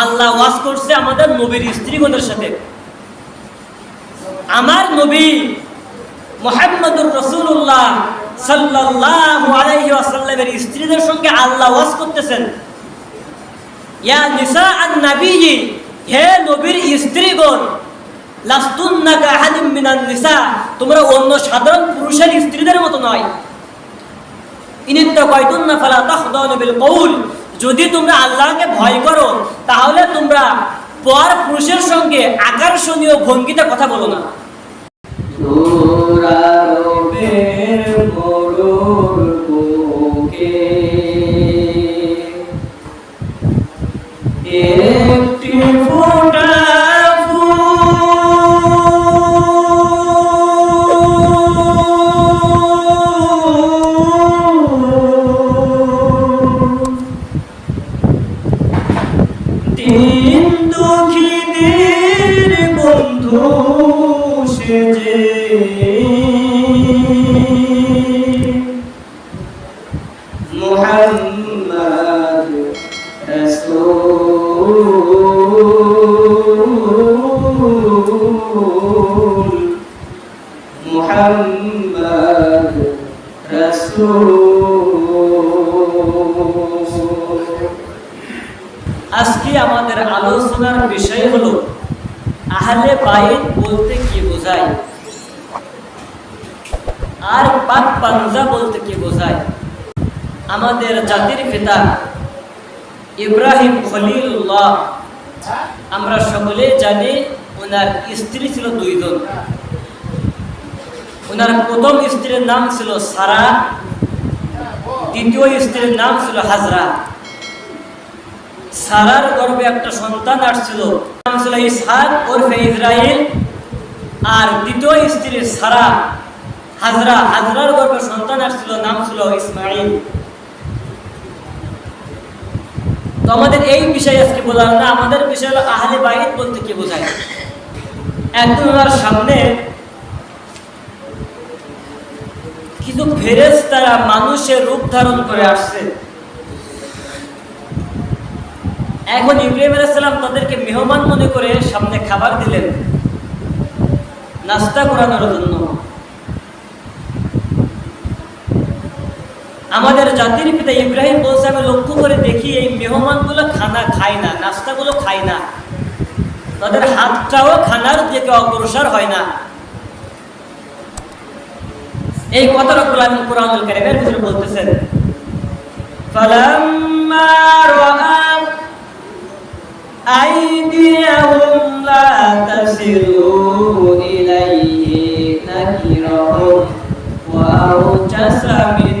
আল্লাহ ওয়াজ করছে আমাদের নবীর স্ত্রীগণের সাথে। আমার নবী মোহাম্মদুর রসুল্লাহ সাল্লাল্লাহু আলাইহি স্ত্রীদের সঙ্গে আল্লাহ ওয়াজ করতেছেন। ইয়া নিসা আন নাবিয়্যি, হে নবীর স্ত্রীগণ লাস্তুন্না কাহাদিম মিনান নিসা, তোমরা অন্য সাধারণ পুরুষের স্ত্রীদের মতো নয়। ইনিত্তা কয়তুন্না ফালা যদি তোমরা আল্লাহকে ভয় করো, তাহলে তোমরা পর পুরুষের সঙ্গে আকর্ষণীয় ভঙ্গিতে কথা বলো না। পিতা ইব্রাহিম খলিলুল্লাহ। আমরা সকলে জানি ওনার স্ত্রী ছিল দুইজন। ওনার প্রথম স্ত্রীর নাম ছিল সারা, দ্বিতীয় স্ত্রীর নাম ছিল হাজরা। সারার গর্ভে একটা সন্তান আসছিল, নাম ছিল ইসহাক ওরফে ইসরাইল। আর দ্বিতীয় স্ত্রী সারা, হাজরা। হাজরার গর্ভে সন্তান আসছিল, নাম ছিল ইসমাইল তো আমাদের এই বিষয় আজকে বলার না, আমাদের বিষয় হলো আহলে বাইত বলতে কি বোঝায়? একদম আমার সামনে কিছু ফেরেস তারা মানুষের রূপ ধারণ করে আসছে। এখন ইব্রাহিম আলাইসাল্লাম তাদেরকে মেহমান মনে করে সামনে খাবার দিলেন। নাস্তা করানোর জন্য। আমাদের জাতির পিতা ইব্রাহিম বলছে আমি লক্ষ্য করে দেখি এই মেহমানগুলো খানা খায় না নাস্তাগুলো খায় না তাদের হাতটাও খানার দিকে অগ্রসর হয় না এই কথাটা কোরআন কোরআনুল কারীমের ভিতরে বলতেছেন ফালাম্মা রাআ أيديهم لا تصل إليه نكرهم وأوجس منهم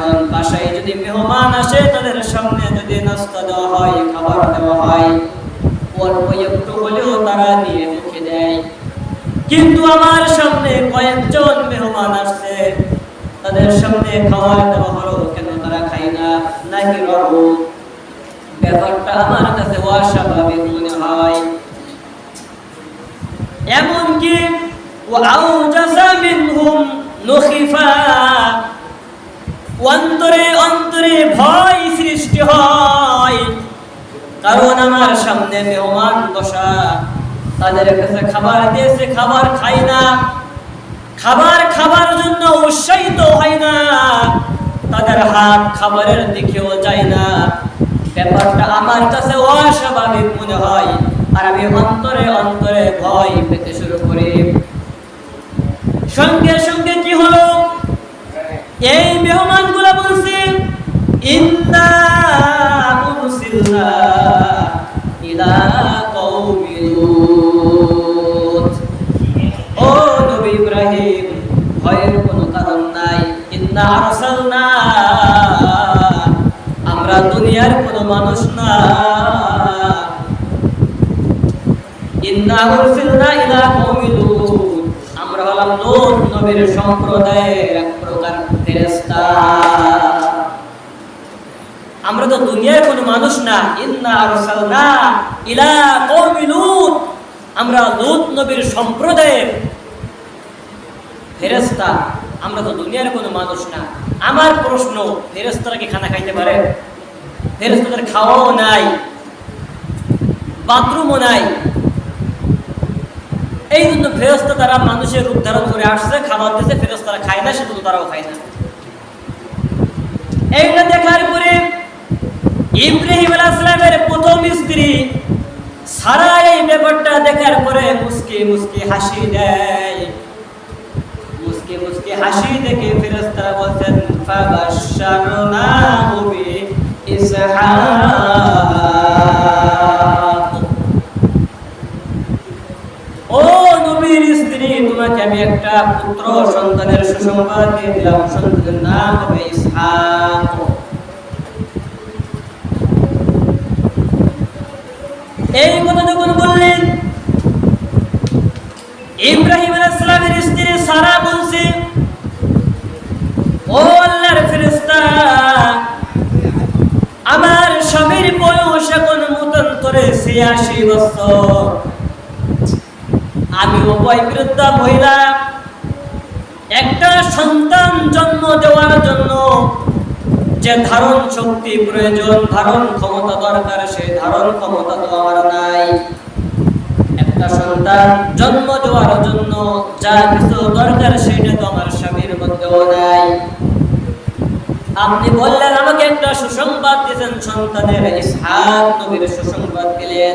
কারণ বাসায় যদি মেহমান আসে, তাদের সামনে যদি নাস্তা দেওয়া হয়, খাবার দেওয়া হয় অল্প একটু হলেও তারা নিয়ে মুখে দেয়। কিন্তু আমার সামনে কয়েকজন মেহমান আসছে। তাদের সামনে খাবার দেওয়া হলো কেন তারা খায় না? নাকি ব্যাপারটা আমার কাছে অস্বাভাবিক মনে হয়। এমনকি অন্তরে অন্তরে ভয় সৃষ্টি হয়। কারণ আমার সামনে মেহমান বসা। তাদের কাছে খাবার দিয়েছে, খাবার খাই না। খাবার খাবার জন্য উৎসাহিত হয় না। তাদের হাত খাবারের দিকেও যায় না। ব্যাপারটা আমার কাছে অস্বাভাবিক মনে হয়। আর আমি অন্তরে অন্তরে ভয় পেতে শুরু করি সঙ্গে সঙ্গে কি হলো এই মেহমানগুলা বলছে, ইন্না উরসিলনা ইলা কওমি আমরা দুনিয়ার কোনো মানুষ না। ইন্না উরসিলনা ইলা কওমি লূত। আমরা হলাম লূত নবীর সম্প্রদায়ের আমরা তো দুনিয়ার কোনো মানুষ না। ইন্না আমরা লূত নবীর সম্প্রদায়ের ফেরেশতা, আমরা তো দুনিয়ার কোনো মানুষ না। আমার প্রশ্ন, ফেরেশতারা কি খানা খাইতে পারে? ফেরেশতাদের খাওয়াও নাই। বাথরুমও নাই। এই জন্য ফেরস্তা তারা মানুষের রূপ ধারণ করে আসছে, খাবার দিতে ফেরস্তারা খায় না সেগুলো তারাও খায় না। এইটা দেখার পরে ইব্রাহিম আলাইহিসসালামের প্রথম স্ত্রী সারা এই ব্যাপারটা দেখার পরে মুস্কি মুস্কি হাসি দেয়। মুস্কি মুস্কি হাসি দেখে ফেরেশতারা বলতেন ফাবাশশারনাহু বি ইসহাক। ও নবীর তোমাকে আমি একটা পুত্র সন্তানের সুসংবাদ দিয়ে দিলাম। সন্তানের নাম হবে ইসহাক। এই কথা যখন বললেন, ইব্রাহিম আলাইহিসসালামের স্ত্রী সারা বলছে, ও আল্লাহর ফেরেশতা, আমার স্বামীর বয়স এখন মতান্তরে ছিয়াশি বছর। আমি উভয় বৃদ্ধা মহিলা। একটা সন্তান জন্ম দেওয়ার জন্য যে ধারণ শক্তি প্রয়োজন, ধারণ ক্ষমতা দরকার সেই ধারণ ক্ষমতা তো আমার নাই। একটা সন্তান জন্ম দেওয়ার জন্য যা কিছু দরকার, সেটা তো আমার স্বামীর মধ্যেও নাই। আপনি বললেন, আমাকে একটা সুসংবাদ দিয়েছেন সন্তানের নবীর সুসংবাদ দিলেন।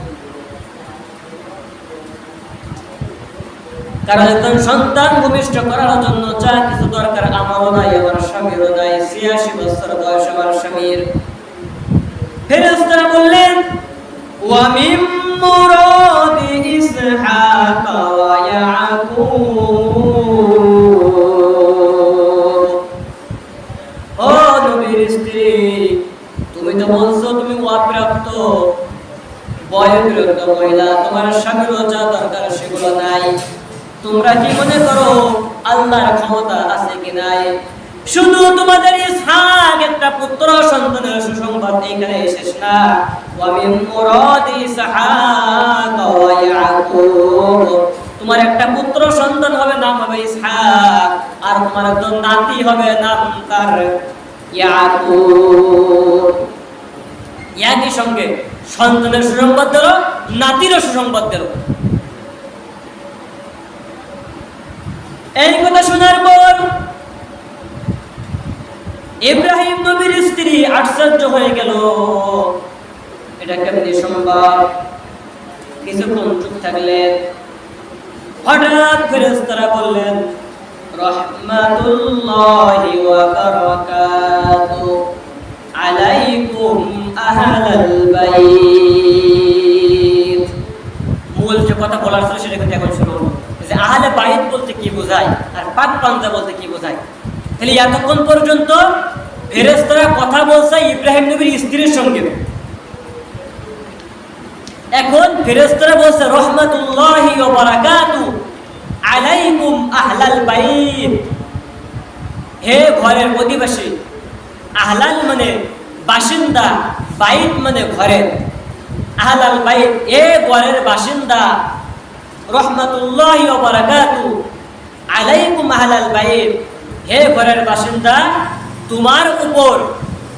কারণ একজন সন্তান ভূমিষ্ঠ করার জন্য যা কিছু দরকার, আমারও নাই, আমার স্বামীরও নাই, ছিয়াশি বছর বয়স আমার স্বামীর। ফেরেশতারা বললেন, ওয়ামিম মুরাদি ইসহাক ওয়া ইয়াকুব। ও নবীর স্ত্রী, তুমি তো বলছো তুমি অপ্রাপ্ত বয়োবৃদ্ধ মহিলা, তোমার স্বামীরও যা দরকার সেগুলো নাই। তোমরা কি মনে করো আল্লাহর ক্ষমতা আছে কি নাই? শুধু তোমাদের ইসহাক একটা পুত্র সন্তানের সুসংবাদ এখানে শেষ না। ওয়ামিন মুরাদি ইসহাক ওয়া ইয়াকুব। তোমার একটা পুত্র সন্তান হবে, নাম হবে ইসহাক। আর তোমার একজন নাতি হবে, নাম তার ইয়াকুব। একই সঙ্গে সন্তানের সুসংবাদ দিল, নাতিরও সুসংবাদ দিল। এই কথা শোনার পর ইব্রাহিম নবীর স্ত্রী আশ্চর্য হয়ে গেল। এটা কেমনি সম্ভব? কিছুক্ষণ চুপ থাকলেন। হঠাৎ ফেরেশতারা বললেন মূল যে কথা বলার ছিল সেটা কিন্তু এখন শুনুন। যে আহলে বাইত বলতে কি বোঝায়? আর পাক পান্তা বলতে কি বোঝায়? তাহলে এতক্ষণ পর্যন্ত ফেরেশতারা কথা বলছে ইব্রাহিম নবীর স্ত্রীর সঙ্গে। এখন ফেরেশতারা বলছে, রহমাতুল্লাহি আলাইকুম আহলাল বাইত। হে ঘরের অধিবাসী, আহলাল মানে বাসিন্দা, বাইত মানে ঘরের। আহলাল বাইত, এ ঘরের বাসিন্দা রহমাতুল্লাহি ওয়া বারাকাতু। আলাইকুম আহলাল বাইত। হে ঘরের বাসিন্দা, তোমার উপর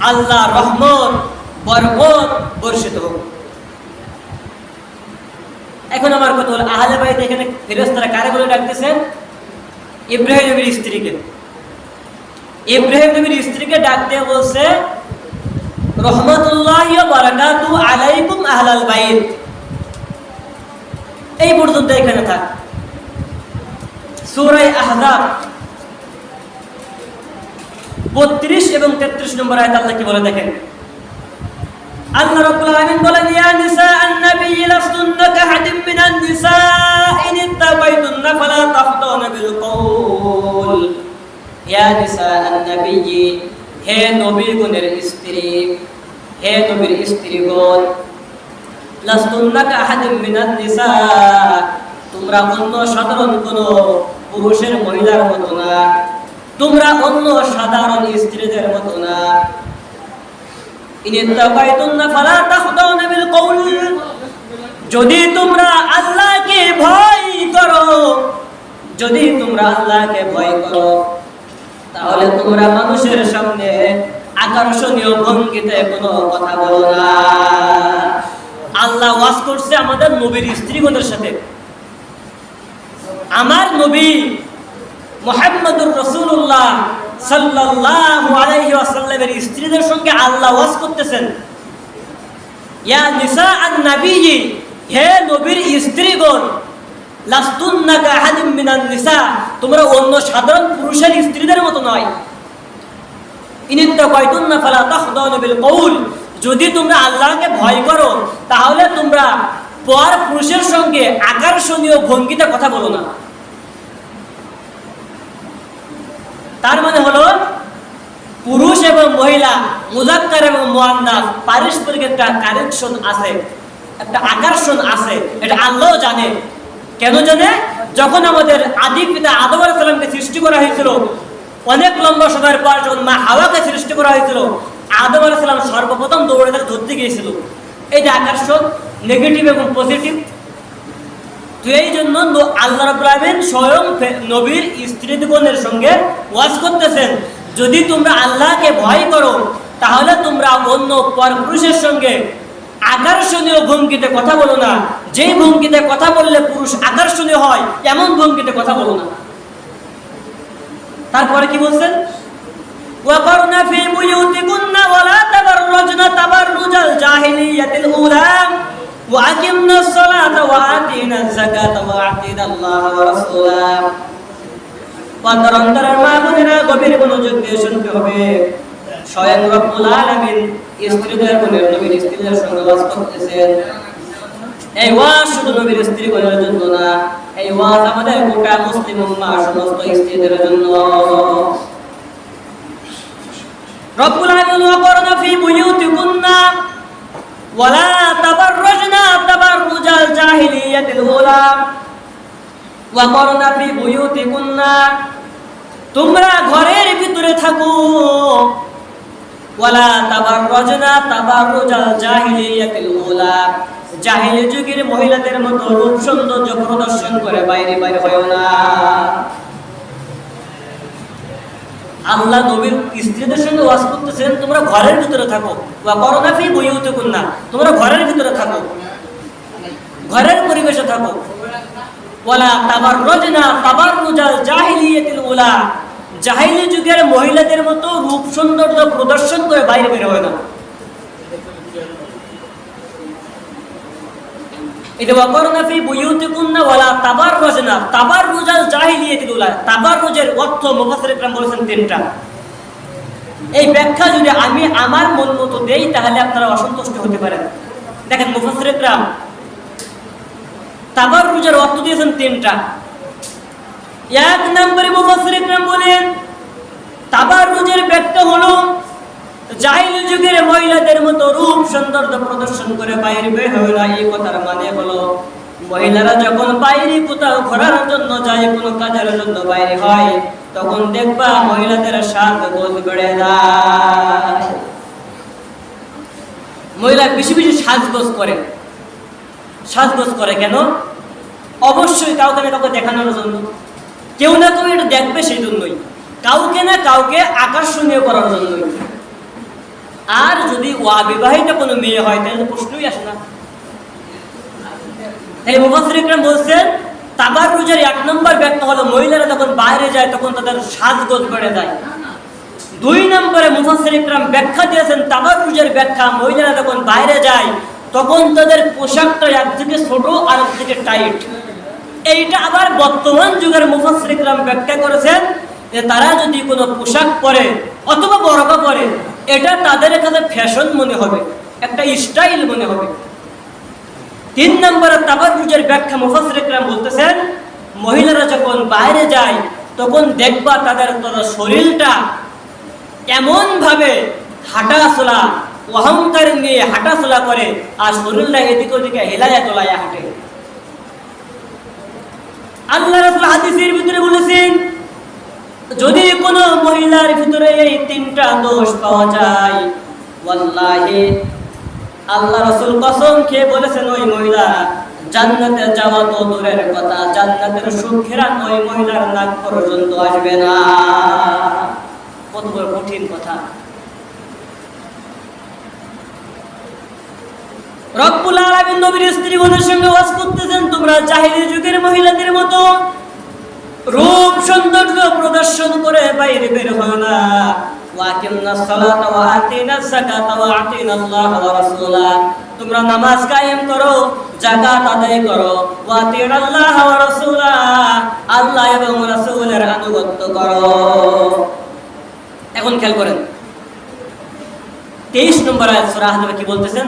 আল্লাহ রহমত, বরকত বর্ষিত হোক। এখন আমার কথা হলো, আহলে বাইত এখানে ফেরেশতারা কারে বলে ডাকতেছেন ইব্রাহিম নবীর স্ত্রীকে। ইব্রাহিম নবীর স্ত্রীকে ডাক দিয়ে বলছে, রহমতুল্লাহ বারাকাতু আলাইকুম আহলাল বাইত। এই পর্যন্ত এখানে থাক। সূরা আহজাব 32 এবং 33 নম্বর আয়াত আল্লাহ কি বলে দেখেন? আল্লাহ রাব্বুল আলামিন বলেন, ইয়া নিসা আন-নবী লাস্তুন্না কাহাদিম মিনান নিসা ইন ফালা বিল কওল ইয়া নিসা আন-নবী হে নবীগণের স্ত্রী, হে নবীর স্ত্রীগণ তোমরা অন্য সাধারণ কোন পুরুষের মহিলার মতো না। তোমরা অন্য সাধারণ স্ত্রীদের মতো না। যদি তোমরা আল্লাহকে ভয় করো, যদি তোমরা আল্লাহকে ভয় করো, তাহলে তোমরা মানুষের সামনে আকর্ষণীয় ভঙ্গিতে কোনো কথা বলো না। আল্লাহ ওয়াজ করছে আমাদের নবীর স্ত্রীগণের সাথে। আমার নবী মোহাম্মদুর রসুল্লাহ সাল্লাল্লাহু আলাইহি ওয়াসাল্লামের স্ত্রীদের সঙ্গে আল্লাহ ওয়াজ করতেছেন। ইয়া নিসা আন নবীজি হে নবীর স্ত্রীগণ লাস্তুন্না কাহাদিম মিনান নিসা, তোমরা অন্য সাধারণ পুরুষের স্ত্রীদের মতো নয়। ইনিত্তা কয়তুন্না ফালা তাখদাউনা বিল কওল যদি তোমরা আল্লাহকে ভয় করো, তাহলে তোমরা পর পুরুষের সঙ্গে আকর্ষণীয় ভঙ্গিতে কথা বলো না। তার মানে হলো, পুরুষ এবং মহিলা, মুজাক্কার এবং মুয়ান্নাস পারস্পরিক একটা কানেকশন আছে, একটা আকর্ষণ আছে, এটা আল্লাহ জানে। কেন জানে? যখন আমাদের আদি পিতা আদম আলাইহিস সালামকে সৃষ্টি করা হয়েছিল, অনেক লম্বা সময়ের পর যখন মা হাওয়াকে সৃষ্টি করা হয়েছিল আদম আলাইহিস সালাম সর্বপ্রথম দৌড়ে তাকে ধরতে গিয়েছিল। এই যে আকর্ষণ নেগেটিভ এবং পজিটিভ তো এই জন্য আল্লাহ রাব্বুল স্বয়ং নবীর স্ত্রীগণের সঙ্গে ওয়াজ করতেছেন। যদি তোমরা আল্লাহকে ভয় করো, তাহলে তোমরা অন্য পরপুরুষের সঙ্গে আকর্ষণীয় ভঙ্গিতে কথা বলো না। যেই ভঙ্গিতে কথা বললে পুরুষ আকর্ষণীয় হয়, এমন ভঙ্গিতে কথা বলো না। তারপরে কি বলছেন? وقرن في بيوتكن ولا تبرجن تبرج الجاهلية الأولى وأقمنا الصلاة وآتينا الزكاة وأطعنا الله ورسوله অন্তরন্তরের মা বোনেরা গভীর মনোযোগ দিয়ে শুনতে হবে স্বয়ং রব্বুল আলামিন স্ত্রীদের গুণের নবীর স্ত্রীদের সঙ্গে বাস করতেছেন এই ওয়াজ শুধু নবীর স্ত্রীগণের জন্য না এই ওয়াজ আমাদের গোটা মুসলিম উম্মাহ সমস্ত স্ত্রীদের জন্য রব্বুল আলামিন ফি বুয়ুতিকুন্না ওয়ালা তাবাররাজনা তাবাররুজাল জাহিলিয়াতিল ফি বুয়ুতিকুন্না তোমরা ঘরের ভিতরে থাকো। ওয়ালা তাবাররাজনা তাবাররুজাল জাহিলিয়াতিল উলা জাহিলি যুগের মহিলাদের মতো রূপ সৌন্দর্য প্রদর্শন করে, বাইরে বাইরে হয় না। আল্লাহ নবীর স্ত্রীদের সঙ্গে ওয়াজ করতেছেন, তোমরা ঘরের ভিতরে থাকো। বা করোনা ফি বইতে না তোমরা ঘরের ভিতরে থাকো। ঘরের পরিবেশে থাকো। ওয়ালা তাবার রজনা তাবার রুজাল জাহিলিয়েতিল ওলা জাহিলি যুগের মহিলাদের মতো রূপ সৌন্দর্য প্রদর্শন করে বাইরে বের হয় না। উলা তাবাররুজের অর্থ বলেছেন তিনটা। এই ব্যাখ্যা যদি আমি আমার মন মতো তাহলে আপনারা অসন্তুষ্ট হতে পারেন। দেখেন তাবাররুজের অর্থ দিয়েছেন তিনটা। এক নম্বরে বলেন, তাবাররুজের ব্যাখ্যা হলো জাহিলি যুগের মহিলাদের মতো রূপ সৌন্দর্য প্রদর্শন করে বাইরে বের এই কথার মানে হলো, মহিলারা যখন বাইরে কোথাও ঘোরার জন্য যায়, কোনো কাজের জন্য বাইরে হয়, তখন দেখবা মহিলাদের গোল মহিলা বেশি বেশি সাজগোজ করে। সাজগোজ করে কেন? অবশ্যই কাউকে না কাউকে দেখানোর জন্য। কেউ না কেউ এটা দেখবে সেই জন্যই। কাউকে না কাউকে আকর্ষণীয় করার জন্যই। আর যদি অবিবাহিত কোনো মেয়ে হয়, তাহলে তো প্রশ্নই আসে না। তাই মুফাসসির ইকরাম বলছেন তাবাররুজের এক নম্বর ব্যাখ্যা হলো মহিলারা যখন বাইরে যায়, তখন তাদের সাজগোজ বেড়ে যায়। দুই নম্বরে মুফাসসির ইকরাম ব্যাখ্যা দিয়েছেন, তাবাররুজের ব্যাখ্যা, মহিলারা যখন বাইরে যায়, তখন তাদের পোশাকটা একদিকে ছোট আর একদিকে টাইট। এইটা আবার বর্তমান যুগের মুফাসরিকরাম ব্যাখ্যা করেছেন যে তারা যদি কোনো পোশাক পরে অথবা বরকা পরে এটা তাদের কাছে ফ্যাশন মনে হবে, একটা স্টাইল মনে হবে। তিন নম্বরে তাবারুজের ব্যাখ্যা মুফাসরিকরাম বলতেছেন, মহিলারা যখন বাইরে যায়, তখন দেখবা তাদের তাদের শরীরটা এমন ভাবে হাঁটাচলা, অহংকার নিয়ে হাঁটাচলা করে, আর শরীরটা এদিক ওদিকে হেলায়া তোলায়া হাঁটে। আল্লাহ রাসূল হাদিসের ভিতরে বলেছেন, যদি কোনো মহিলার ভিতরে এই তিনটা দোষ পাওয়া যায়। ওয়াল্লাহি, আল্লাহ রাসূল কসম খেয়ে বলেছেন, ওই মহিলা, জান্নাতে যাওয়া তো দূরের কথা, জান্নাতের সুখেরা ওই মহিলার নাক পর্যন্ত আসবে না। কত বড় কঠিন কথা। রব্বুল আলামিন নবীর স্ত্রীগণের সঙ্গে ওয়াজ করতেছেন, তোমরা জাহিলি যুগের মহিলাদের মতো রূপ সৌন্দর্য প্রদর্শন করে বাইরে বের হয় না। এখন করেন। 23 নম্বর কি বলতেছেন?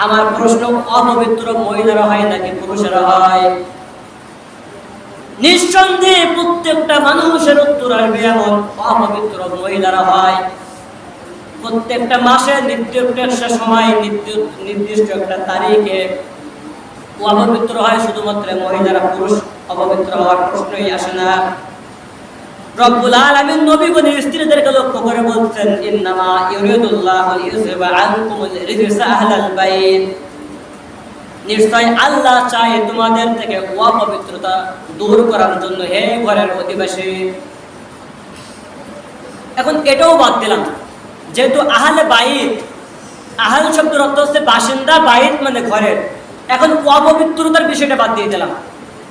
আমার প্রশ্ন, অপবিত্র মহিলারা হয় নাকি পুরুষেরা হয়? নিঃসন্দেহে প্রত্যেকটা মানুষের উত্তর আসবে এমন অপবিত্র মহিলারা হয়। প্রত্যেকটা মাসে নির্দিষ্ট একটা সময় নির্দি- নির্দিষ্ট একটা তারিখে অপবিত্র হয় শুধুমাত্র মহিলারা পুরুষ, অপবিত্র হওয়ার প্রশ্নই আসে না। রব্বুল আলামিন নবীগণের স্ত্রীদেরকে লক্ষ্য করে বলছেন, ইন্নামা আনকুমুল রিজসা আহলাল বাইত। নিশ্চয় আল্লাহ চায় তোমাদের থেকে অপবিত্রতা দূর করার জন্য হে ঘরের অধিবাসী। এখন এটাও বাদ দিলাম, যেহেতু আহলে বাইত, আহাল শব্দের অর্থ হচ্ছে বাসিন্দা বাইত মানে ঘরের। এখন অপবিত্রতার বিষয়টা বাদ দিয়ে দিলাম।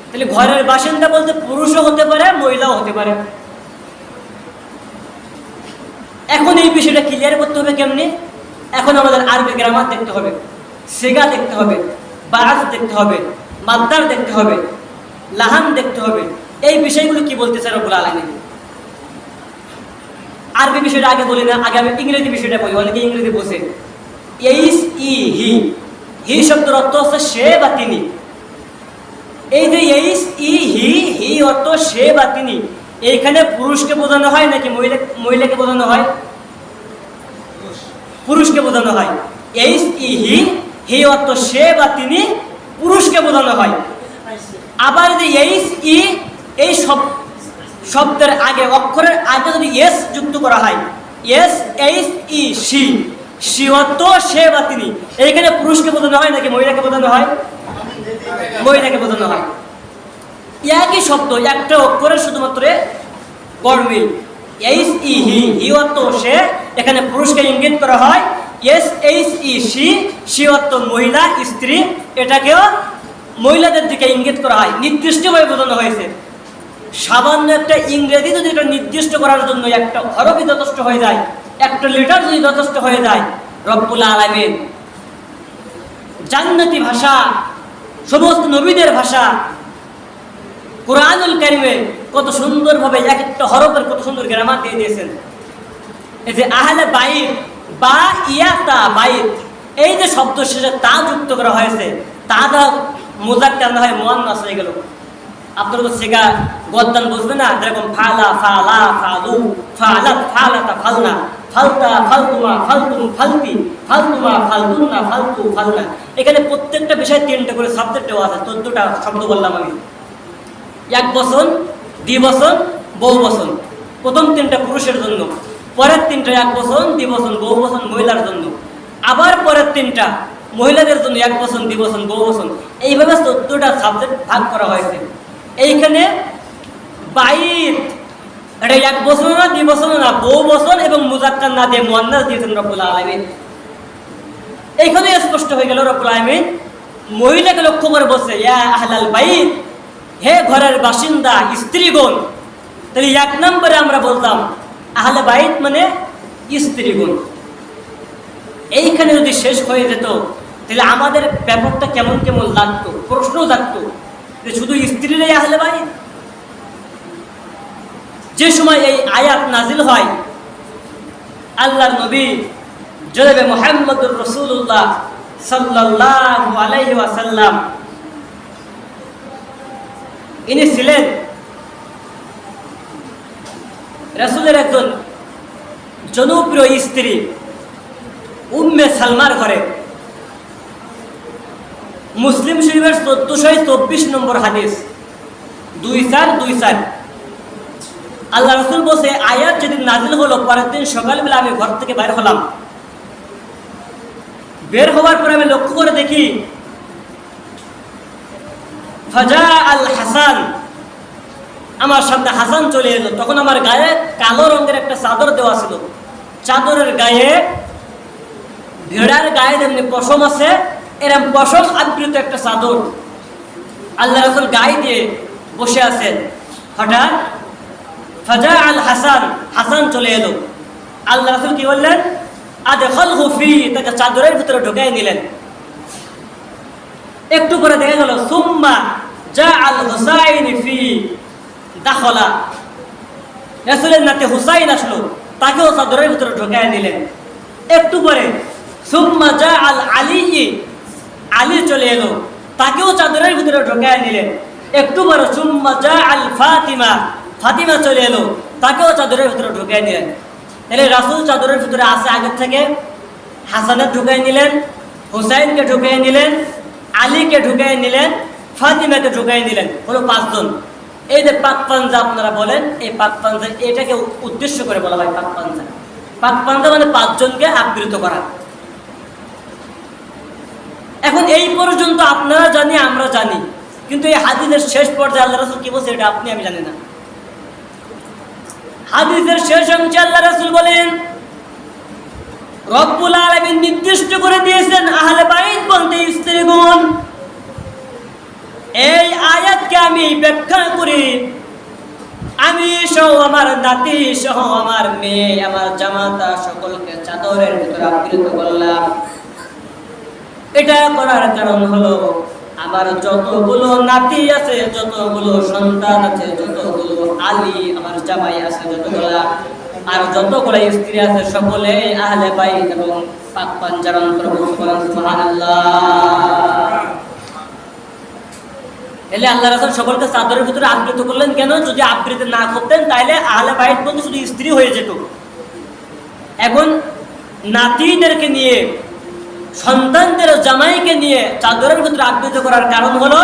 তাহলে ঘরের বাসিন্দা বলতে পুরুষও হতে পারে, মহিলাও হতে পারে। এখন এই বিষয়টা ক্লিয়ার করতে হবে কেমনি? এখন আমাদের আরবি গ্রামার দেখতে হবে, সেগা দেখতে হবে বারাজ দেখতে হবে, মাদ্দার দেখতে হবে, লাহান দেখতে হবে। এই বিষয়গুলো কি বলতেছে রব্বুল আলামিন? আরবি বিষয়টা আগে বলি না, আগে আমি ইংরেজি বিষয়টা বলি, অনেকে ইংরেজি বসে এইস ই হি হি শব্দের অর্থ হচ্ছে সে বা তিনি। এই যে এইস ই হি হি অর্থ সে বা তিনি। এইখানে পুরুষকে বোঝানো হয় নাকি মহিলা, মহিলাকে বোঝানো হয়? পুরুষকে বোঝানো হয়। এইস ই হি হি অর্থ সে বা তিনি পুরুষকে বোঝানো হয়। আবার যে এইস ই এই সব, শব্দের আগে, অক্ষরের আগে যদি এস যুক্ত করা হয়, S H E C C অর্থ সে বা তিনি। এইখানে পুরুষকে বোঝানো হয় নাকি মহিলাকে বোঝানো হয়? মহিলাকে বোঝানো হয়। একই শব্দ, একটা অক্ষরের শুধুমাত্র গড়মিল এইচ ই হি হি অর্থ সে এখানে পুরুষকে ইঙ্গিত করা হয় S H E C C অর্থ মহিলা, স্ত্রী, এটাকেও মহিলাদের দিকে ইঙ্গিত করা হয়। নির্দিষ্টভাবে বোঝানো হয়েছে। সামান্য একটা ইংরেজি যদি এটা নির্দিষ্ট করার জন্য একটা হরফই যথেষ্ট হয়ে যায়, একটা লিটার যদি যথেষ্ট হয়ে যায়, রব্বুল আলামিন জান্নাতি ভাষা, সমস্ত নবীদের ভাষা কোরআনুল কারিমে কত সুন্দরভাবে এক একটা হরফের কত সুন্দর গ্রামার দিয়ে দিয়েছেন। এই যে আহলে বাইত, বা ইয়াতা বাইত, এই যে শব্দ শেষে তা যুক্ত করা হয়েছে, তা দা মোজাক্কার না হয় মোয়ান্নাস হয়ে গেল। আপনারা তো শেখা গদ্দান বুঝবে না, যেরকম ফালা ফালা, ফালু, ফালাত, ফালাতা, ফালনা, ফালতা, ফালতুমা, ফালতুম, ফালতি, ফালতুমা ফালতুনা ফালতু, ফালনা। এখানে প্রত্যেকটা বিষয়ে তিনটা করে সাবজেক্টও আছে, চোদ্দটা শব্দ বললাম আমি। এক বছর দ্বিবছর বহু বছর। প্রথম তিনটা পুরুষের জন্য, পরের তিনটা এক বছর দ্বিবছর বহু বছর মহিলার জন্য। আবার পরের তিনটা মহিলাদের জন্য এক দুই বছর, বহু বছর। এইভাবে চোদ্দটা সাবজেক্ট ভাগ করা হয়েছে। এইখানে বাইর, এটা এক বছর না, দুই বছর না, বহু বছর এবং মুজাক্কার না দিয়ে মোয়ান্নাস দিয়েছেন রব্বুল আলমিন। এইখানে স্পষ্ট হয়ে গেল রব্বুল আলমিন, মহিলাকে লক্ষ্য করে বসে ইয়া আহলাল বাইত। হে ঘরের বাসিন্দা, স্ত্রীগণ, তাহলে এক নম্বরে আমরা বলতাম, আহলে বাইত মানে স্ত্রীগণ। এইখানে যদি শেষ হয়ে যেত, তাহলে আমাদের ব্যাপারটা কেমন কেমন লাগতো, প্রশ্ন জাগতো, যে শুধু স্ত্রীরাই আহলে বাইত? যে সময় এই আয়াত নাজিল হয়, আল্লাহর নবী জনাবে মোহাম্মদুর রসুল্লাহ সাল্লাল্লাহু আলাইহি ওয়াসাল্লাম ইনি ছিলেন রাসূলের একজন জনপ্রিয় স্ত্রী, উম্মে সালমার ঘরে। মুসলিম শরীফের চোদ্দশো চব্বিশ নম্বর হাদিস, দুই চার দুই চার। আল্লাহ রসুল বসে আয়াত যেদিন নাজিল হলো, পরের দিন সকালবেলা আমি ঘর থেকে বের হলাম। বের হওয়ার পরে আমি লক্ষ্য করে দেখি ফাজা আল হাসান। আমার সামনে হাসান চলে এলো। তখন আমার গায়ে কালো রঙের একটা চাদর দেওয়া ছিল। চাদরের গায়ে ভেড়ার গায়ে যেমনি পশম আছে, এরম পশম আবৃত একটা চাদর। আল্লাহ রসুল গায়ে দিয়ে বসে আছেন। হঠাৎ ফাজা আল হাসান হাসান চলে এলো। আল্লাহ রসুল কি বললেন? আদে খল হুফি তাকে চাদরের ভিতরে ঢুকাই নিলেন একটু পরে দেখা গেল, সুম্মা যা আল হুসাইন ফি দাখলা। রাসূলের নাতে হুসাইন আসলো, তাকেও চাদরের ভিতরে ঢুকাই দিলেন। একটু পরে সুম্মা যা আল আলী আলী চলে এলো, তাকেও চাদরের ভিতরে ঢুকাই নিলেন একটু পরে সুম্মা যা আল ফাতিমা ফাতিমা চলে এলো, তাকেও চাদরের ভিতরে ঢুকাই নিলেন তাহলে রাসূল চাদরের ভিতরে আসে আগের থেকে, হাসানের ঢুকাই নিলেন হুসাইনকে ঢুকাই নিলেন আলীকে ঢুকাই নিলেন, ফাতিমাকে ঢুকাই নিলেন হলো পাঁচজন। এই যে পাক পাঞ্জা আপনারা বলেন, এই পাক পাঞ্জা এটাকে উদ্দেশ্য করে বলা হয় পাক পাঞ্জা পাক পাঞ্জা মানে পাঁচজনকে আবৃত করা। এখন এই পর্যন্ত আপনারা জানি, আমরা জানি, কিন্তু এই হাদিসের শেষ পর্যায়ে আল্লাহ রাসূল কি বলছে এটা আপনি, আমি জানি না। হাদিসের শেষ অংশে আল্লাহ রাসূল বলেন রব্বুল আলামিন নির্দিষ্ট করে দিয়েছেন, আহলে বাইত বলতে স্ত্রীগণ। এই আয়াতকে আমি ব্যাখ্যা করি, আমি সহ আমার নাতি সহ আমার মেয়ে, আমার জামাতা সকলকে চাদরের ভিতরে আবৃত করলাম। এটা করার কারণ হলো, আমার যতগুলো নাতি আছে, যতগুলো সন্তান আছে, যতগুলো আলী, আমার জামাই আছে, যতগুলা আর যতগুলো স্ত্রী আছে, সকলে আহলে বাইত এবং পাক পাঞ্জার অন্তর্ভুক্ত করেন আল্লাহ রাসূল সকলকে চাদরের ভিতরে আবৃত করলেন। কেন? যদি আবৃত না করতেন তাহলে আহলে বাইত বলতে শুধু স্ত্রী হয়ে যেত। এখন নাতিদেরকে নিয়ে, সন্তানদের জামাইকে নিয়ে চাদরের ভিতরে আবৃত করার কারণ হলো,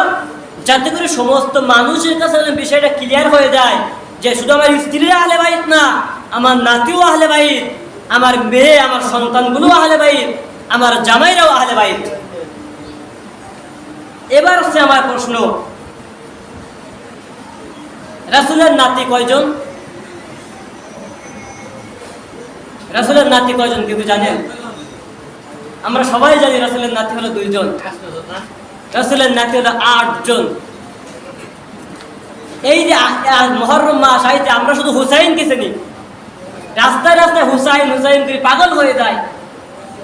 যাতে করে সমস্ত মানুষের কাছে বিষয়টা ক্লিয়ার হয়ে যায়, যে শুধু আমার স্ত্রী আহলে বাইত না আমার নাতিও আহলে বাইত, আমার মেয়ে, আমার সন্তানগুলো আহলে বাইত, আমার জামাইরাও আহলে বাইত। এবার হচ্ছে আমার প্রশ্ন। রাসুলের নাতি কয়জন? রাসুলের নাতি কয়জন কিন্তু জানেন? আমরা সবাই জানি রাসুলের নাতি হলো দুইজন। রাসুলের নাতি হলো আটজন। এই যে মহরম মাস আইতে আমরা শুধু হুসাইনকে চিনি। রাস্তায় রাস্তায় হুসাইন হুসাইন করে পাগল হয়ে যায়।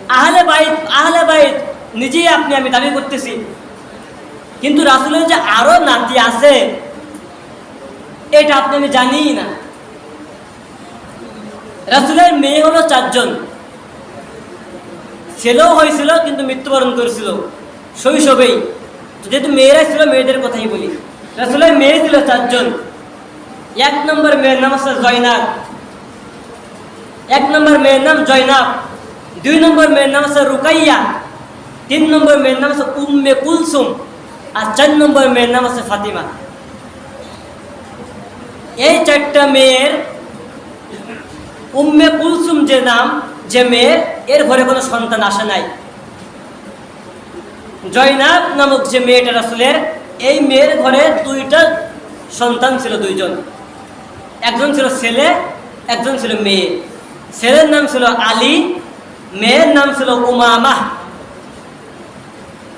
আহলে বাইত আহলে বাইত, নিজেই আপনি, আমি দাবি করতেছি। কিন্তু রাসুলের যে আরও নাতি আছে, এটা আপনি, আমি জানিই না। রাসুলের মেয়ে হলো চারজন। ছেলেও হয়েছিল, কিন্তু মৃত্যুবরণ করেছিল। শৈশবেই। যেহেতু মেয়েরা ছিল, মেয়েদের কথাই বলি। রাসুলের মেয়ে ছিল চারজন। এক নম্বর মেয়ের নাম হচ্ছে জয়নাব এক নম্বর মেয়ের নাম জয়নাব, দুই নম্বর মেয়ের নাম হচ্ছে রুকাইয়া, তিন নম্বর মেয়ের নাম হচ্ছে উম্মে কুলসুম আর চার নম্বর মেয়ের নাম হচ্ছে ফাতিমা। এই চারটা মেয়ের উম্মে কুলসুম যে নাম, যে মেয়ে এর ঘরে কোনো সন্তান আসে নাই। জয়নাব নামক যে মেয়েটা রাসুলের, এই মেয়ের ঘরে দুইটা সন্তান ছিল, দুইজন। একজন ছিল ছেলে, একজন ছিল মেয়ে। ছেলের নাম ছিল আলী, মেয়ের নাম ছিল উমামা।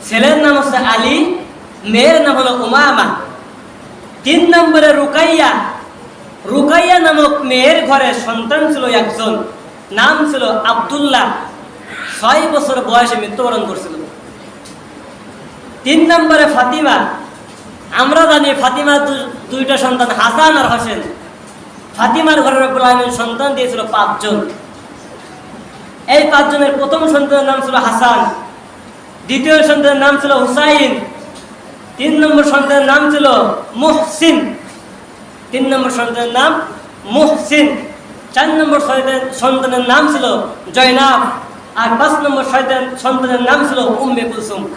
ছেলের নাম হচ্ছে আলী, মেয়ের নাম হলো উমামা। তিন নম্বরে রুকাইয়া। রুকাইয়া নামক মেয়ের ঘরে সন্তান ছিল একজন, নাম ছিল আব্দুল্লাহ। ছয় বছর বয়সে মৃত্যুবরণ করছিল। তিন নম্বরে ফাতিমা। আমরা জানি ফাতিমা দুইটা সন্তান হাসান আর হোসেন। ফাতিমার ঘরের আলামিন সন্তান দিয়েছিল পাঁচজন। এই পাঁচজনের প্রথম সন্তানের নাম ছিল হাসান। দ্বিতীয় সন্তানের নাম ছিল হুসাইন। তিন নম্বর সন্তানের নাম ছিল মুহসিন। তিন নম্বর সন্তানের নাম মুহসিন। চার নম্বর সন্তান- সন্তানের নাম ছিল জয়নাব। আর পাঁচ নম্বর সন্তান সন্তানের নাম ছিল উম্মে কুলসুম।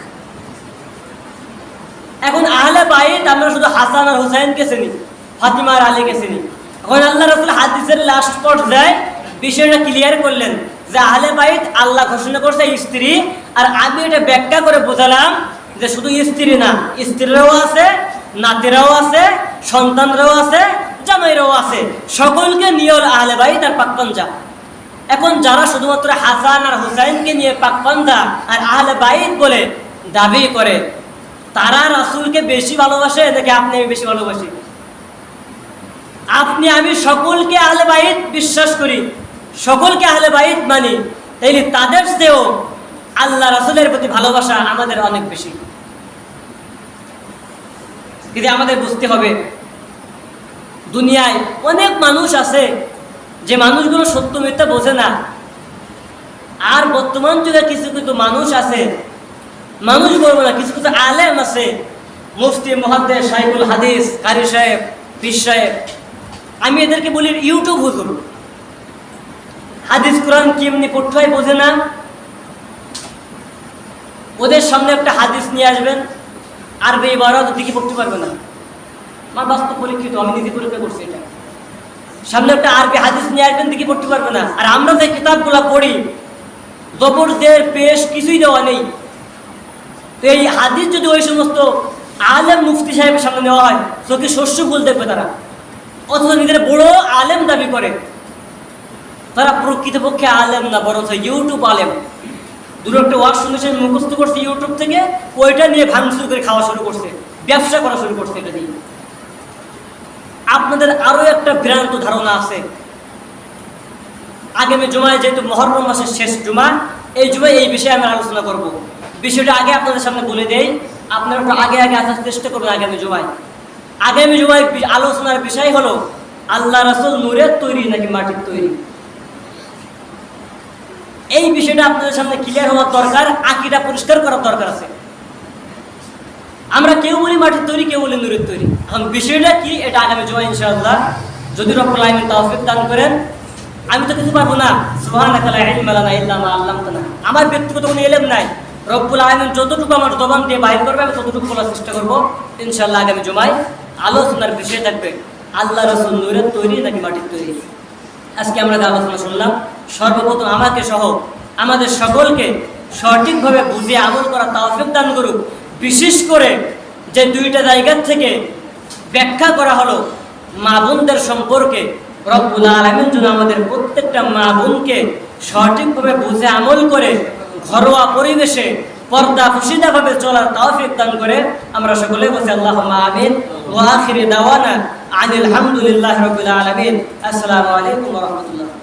এখন আহলে বাইত আমরা শুধু হাসান আর হুসাইনকে চিনি, ফাতিমা আর আলীকে চিনি। এখন আল্লাহ রসুল হাদিসের লাস্ট পর্যায়ে বিষয়টা ক্লিয়ার করলেন যে আহলে বাইত আল্লাহ ঘোষণা করছে স্ত্রী, আর আমি এটা ব্যাখ্যা করে বোঝালাম যে শুধু স্ত্রী না, স্ত্রীরাও আছে, নাতিরাও আছে, সন্তানরাও আছে, জামাইরাও আছে। সকলকে নিয়ে হলো আহলে বাইত আর পাকপাঞ্জা। এখন যারা শুধুমাত্র হাসান আর হুসাইনকে নিয়ে পাকপাঞ্জা আর আহলে বাইত বলে দাবি করে, তারা রাসূলকে বেশি ভালোবাসে? নাকি আপনি আমি বেশি ভালোবাসি। আপনি, আমি সকলকে আহলে বাইত বিশ্বাস করি। সকলকে আহলে বাইত মানি। তাইলে তাদের চেয়েও আল্লাহ রাসূলের প্রতি ভালোবাসা আমাদের অনেক বেশি। কিন্তু আমাদের বুঝতে হবে, দুনিয়ায় অনেক মানুষ আছে যে মানুষগুলো সত্য মিথ্যা বোঝে না। আর বর্তমান যুগে কিছু কিছু মানুষ আছে মানুষ বলব না কিছু কিছু আলেম আছে। মুফতি মহাদ্দেশ সাইকুল হাদিস, কারি সাহেব, পীর সাহেব আমি এদেরকে বলি ইউটিউব হুজুর। হাদিস কোরআন কি এমনি পড়তে হয় বোঝে না? ওদের সামনে একটা হাদিস নিয়ে আসবেন আর বেবারত দিকে পড়তে পারবে না। আমার বাস্তব পরীক্ষিত, আমি নিজে পরীক্ষা করছি এটা। সামনে একটা আরবি হাদিস নিয়ে আসবেন দিকে পড়তে পারবে না। আর আমরা যে কিতাবগুলো পড়ি, জবর জের পেশ কিছুই দেওয়া নেই। তো এই হাদিস যদি ওই সমস্ত আলেম মুফতি সাহেবের সামনে নেওয়া হয়, চোখে শস্য ফুল দেখবে তারা। অথচ নিজের বড় আলেম দাবি করে। তারা প্রকৃতপক্ষে আলেম না, বরঞ্চ ইউটিউব আলেম। দুটো একটা ওয়াজ শুনেছেন মুখস্থ করছে ইউটিউব থেকে, ওইটা নিয়ে ভাঙচুর করে খাওয়া শুরু করছে, ব্যবসা করা শুরু করছে এটা দিয়ে আপনাদের আরও একটা ভ্রান্ত ধারণা আছে। আগামী জুমায় যেহেতু মহরম মাসের শেষ জুমা, এই জুমায় এই বিষয়ে আমরা আলোচনা করব। বিষয়টা আগে আপনাদের সামনে বলে দেই। আপনারা একটু আগে আগে আসার চেষ্টা করবেন আগামী জুমায়। আগামী জুমায় আলোচনার বিষয় হলো, আল্লাহ রাসুল নূরের তৈরি নাকি মাটির তৈরি? এই বিষয়টা আপনাদের সামনে ক্লিয়ার হওয়ার দরকার, আকিটা পরিষ্কার করার দরকার আছে। আমরা কেউ বলি মাটির তৈরি, কেউ বলি নূরের তৈরি। এখন বিষয়টা কি, এটা আগামী জমা ইনশাআল্লাহ যদি রব্বুল আলামিন তৌফিক দান করেন, আমি তো কিছু পারব না। ইল্লা আমার ব্যক্তিগত কোনো ইলম নাই। রব্বুল আলামিন যতটুকু আমার জবান দিয়ে বাইর করবে, আমি ততটুকু বলার চেষ্টা করব। ইনশাল্লাহ আগামী জমায় আলোচনার বিষয় থাকবে। আল্লাহ রসুল নূরের তৈরি নাকি মাটির তৈরি? আজকে আমরা যে আলোচনা শুনলাম, সর্বপ্রথম আমাকে সহ আমাদের সকলকে সঠিকভাবে বুঝে আমল করা তাওফিক দান করুক। বিশেষ করে যে দুইটা জায়গার থেকে ব্যাখ্যা করা হলো মা বোনদের সম্পর্কে, রব্বুল আলমিন যেন আমাদের প্রত্যেকটা মা বোনকে সঠিকভাবে বুঝে আমল করে ঘরোয়া পরিবেশে পর্দা খুশিদাভাবে চলার তাওফিক দান করে আমরা সকলে বসে আল্লাহ আমিন। ওয়া আখিরি দাওয়ানা আনিল হামদুলিল্লাহ রবিল আলমিন। আসসালামু আলাইকুম রাহমাতুল্লাহ।